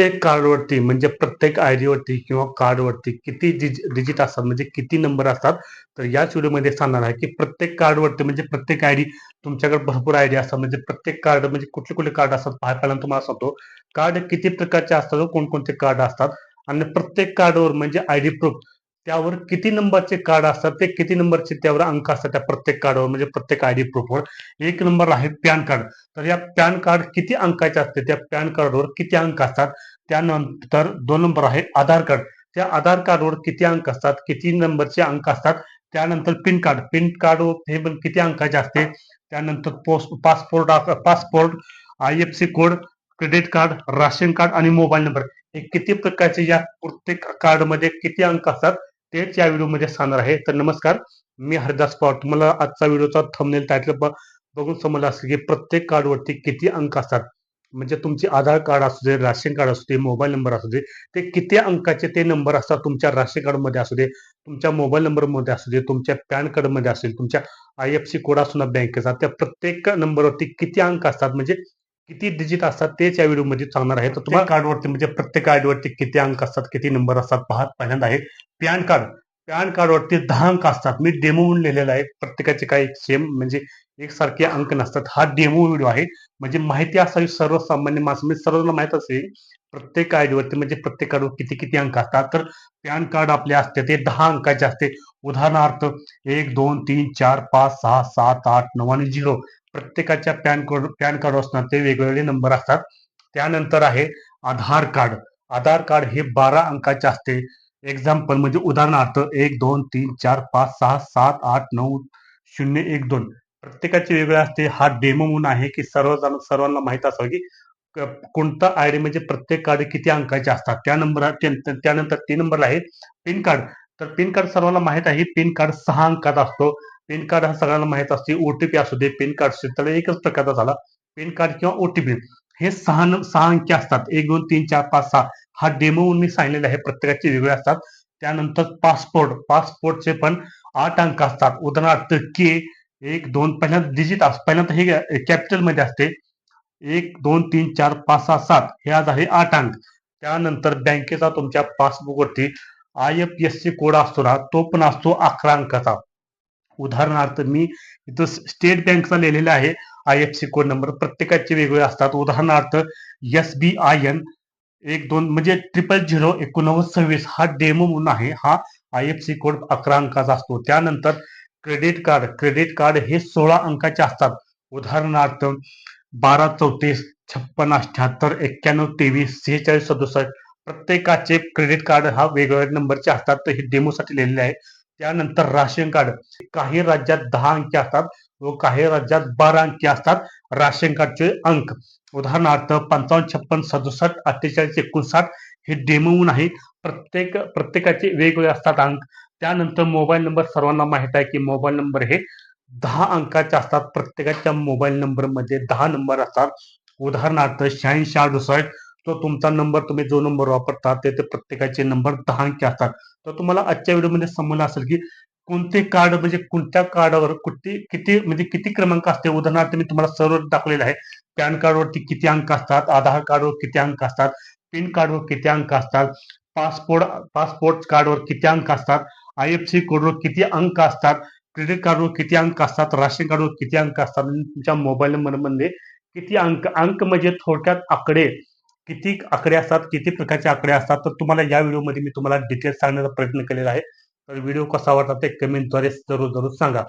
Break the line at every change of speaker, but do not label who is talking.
प्रत्येक कार्डवरती म्हणजे प्रत्येक आय डीवरती किंवा कार्डवरती किती डिजिट असतात म्हणजे किती नंबर असतात तर याच व्हिडिओमध्ये सांगणार आहे की प्रत्येक कार्डवरती म्हणजे प्रत्येक आय डी तुमच्याकडे भरपूर आय डी असतात म्हणजे प्रत्येक कार्ड म्हणजे कुठले कुठले कार्ड असतात पाहाय पहिल्यांदा तुम्हाला सांगतो कार्ड किती प्रकारचे असतात व कोणकोणते कार्ड असतात आणि प्रत्येक कार्डवर म्हणजे आय डी प्रूफ त्यावर किती नंबरचे कार्ड असतात ते किती नंबरचे त्यावर अंक असतात त्या प्रत्येक कार्डवर म्हणजे प्रत्येक आय डी प्रूफवर एक नंबर आहे पॅन कार्ड तर या पॅन कार्ड किती अंकाचे असते त्या पॅन कार्डवर किती अंक असतात? त्यानंतर दोन नंबर आहे आधार कार्ड त्या आधार कार्डवर किती अंक असतात किती नंबरचे अंक असतात? त्यानंतर पिन कार्ड पिन कार्ड हे पण किती अंकाचे असते? त्यानंतर post passport passport I F C code credit card ration card आणि मोबाईल नंबर हे किती प्रकारचे या प्रत्येक कार्डमध्ये किती अंक असतात? तेच या व्हिडिओमध्ये सांगणार आहे. तर नमस्कार मी हरदास पवार. तुम्हाला आजचा व्हिडिओचा थंबनेल टायटल बघून समजलं असेल की प्रत्येक कार्डवरती किती अंक असतात. म्हणजे तुमचे आधार कार्ड असू दे राशन कार्ड असू दे मोबाईल नंबर असू दे ते किती अंकाचे ते नंबर असतात तुमच्या राशन कार्डमध्ये असू दे तुमच्या मोबाईल नंबरमध्ये असू दे तुमच्या पॅन कार्डमध्ये असेल तुमच्या आय एफ सी कोड असू ना बँकेचा त्या प्रत्येक नंबरवरती किती अंक असतात. म्हणजे किती डिजिट असतात तेच या व्हिडिओमध्ये सांगणार आहे. तर तुम्हाला कार्डवरती म्हणजे प्रत्येक कार्डवरती किती अंक असतात किती नंबर असतात पाहत पहिल्यांदा आहे. पॅन कार्ड पॅन कार्डवरती दहा अंक असतात. मी डेमो म्हणून लिहिलेला आहे. प्रत्येकाचे काही सेम म्हणजे एकसारखे अंक नसतात. हा डेमो व्हिडिओ आहे. म्हणजे माहिती असावी सर्वसामान्य माणसं म्हणजे सर्वांना माहीत असेल प्रत्येक आयडीवरती म्हणजे प्रत्येक कार्डवर किती किती अंक असतात. तर पॅन कार्ड आपले असते ते दहा अंकाचे असते. उदाहरणार्थ एक दोन तीन चार पाच सहा सात आठ नऊ आणि झिरो प्रत्येकाच्या पॅन कार्ड पॅन कार्ड असणार ते वेगवेगळे नंबर असतात. त्यानंतर आहे आधार कार्ड. आधार कार्ड हे बारा अंकाचे असते. एक्झाम्पल म्हणजे उदाहरणार्थ एक दोन तीन चार पाच सहा सात आठ नऊ शून्य एक दोन. प्रत्येकाचे वेगळे असते. हा डेमो म्हणून आहे की सर्वजण सर्वांना माहीत असावं की कोणता आय डी म्हणजे प्रत्येक कार्ड किती अंकाचे असतात. त्या नंबर त्यानंतर तीन नंबरला आहे पिन कार्ड. तर पिन कार्ड सर्वांना माहीत आहे. पिन कार्ड सहा अंकात असतो. पेन कार्ड हा सगळ्यांना माहीत असते. ओटीपी असू दे पेन कार्ड असू तर एकच प्रकारचा झाला. पेन कार्ड किंवा ओटीपी हे सहा सहा अंकी असतात. एक दोन तीन चार पाच सहा. हा डेमो मी सांगितलेला आहे. प्रत्येकाचे वेगळे असतात. त्यानंतर पासपोर्ट पासपोर्टचे पण आठ अंक असतात. उदाहरणार्थ के एक दोन पहिल्यांदा डिजिट अस पहिल्यांदा हे कॅपिटलमध्ये असते. एक दोन तीन चार पाच सहा सात. हे आज आहे आठ अंक. त्यानंतर बँकेचा तुमच्या पासबुकवरती I F S C code असतो ना तो पण असतो अकरा अंकाचा. उदाहरणार्थ मी इथं स्टेट बँकचा लिहिलेला आहे I F C code number. प्रत्येकाचे वेगवेगळे असतात. उदाहरणार्थ एस बी आय एन एक दोन म्हणजे ट्रिपल झिरो एकोणनव्वद सव्वीस हा डेमो म्हणून आहे. हा आय एफ सी कोड अकरा अंकाचा असतो. त्यानंतर क्रेडिट कार्ड क्रेडिट कार्ड हे सोळा अंकाचे असतात. उदाहरणार्थ बारा चौतीस छप्पन अठ्याहत्तर एक्क्याण्णव तेवीस सेहेचाळीस सदुसष्ट प्रत्येकाचे क्रेडिट कार्ड हा वेगवेगळ्या नंबरचे असतात. तर हे डेमोसाठी लिहिलेले आहे. त्यानंतर राशन कार्ड. काही राज्यात दहा अंकी असतात व काही राज्यात बारा अंकी असतात राशन कार्डचे अंक. उदाहरणार्थ पंचावन्न छप्पन सदुसष्ट अठ्ठेचाळीस एकोणसाठ हे डेमोहून आहे. प्रत्येक प्रत्येकाचे वेगवेगळे असतात अंक. त्यानंतर मोबाईल नंबर सर्वांना माहीत आहे की मोबाईल नंबर हे दहा अंकाचे असतात. प्रत्येकाच्या मोबाईल नंबरमध्ये दहा नंबर असतात. उदाहरणार्थ शहाऐंशी अडुसष्ट तो तुमचा नंबर तुम्ही जो नंबर वापरता ते प्रत्येकाचे नंबर दहा अंकी असतात. तर तुम्हाला आजच्या व्हिडिओमध्ये समजलं असेल की कोणते कार्ड म्हणजे कोणत्या कार्डावर कुठे किती म्हणजे किती क्रमांक असते? उदाहरणार्थ मी तुम्हाला सर्व दाखवलेलं आहे. पॅन कार्डवरती किती अंक असतात? आधार कार्डवर किती अंक असतात? पिन कार्डवर किती अंक असतात? पासपोर्ट पासपोर्ट कार्डवर किती अंक असतात? आय एफ सी कोडवर किती अंक असतात? क्रेडिट कार्डवर किती अंक असतात? राशन कार्डवर किती अंक असतात? तुमच्या मोबाईल नंबरमध्ये किती अंक अंक म्हणजे थोडक्यात आकडे किती आकडे असतात किती प्रकारचे आकडे असतात तर तुम्हाला या व्हिडिओमध्ये मी तुम्हाला डिटेल्स सांगण्याचा प्रयत्न केलेला आहे. तर व्हिडिओ कसा वाटला ते कमेंटद्वारे जरूर जरूर सांगा.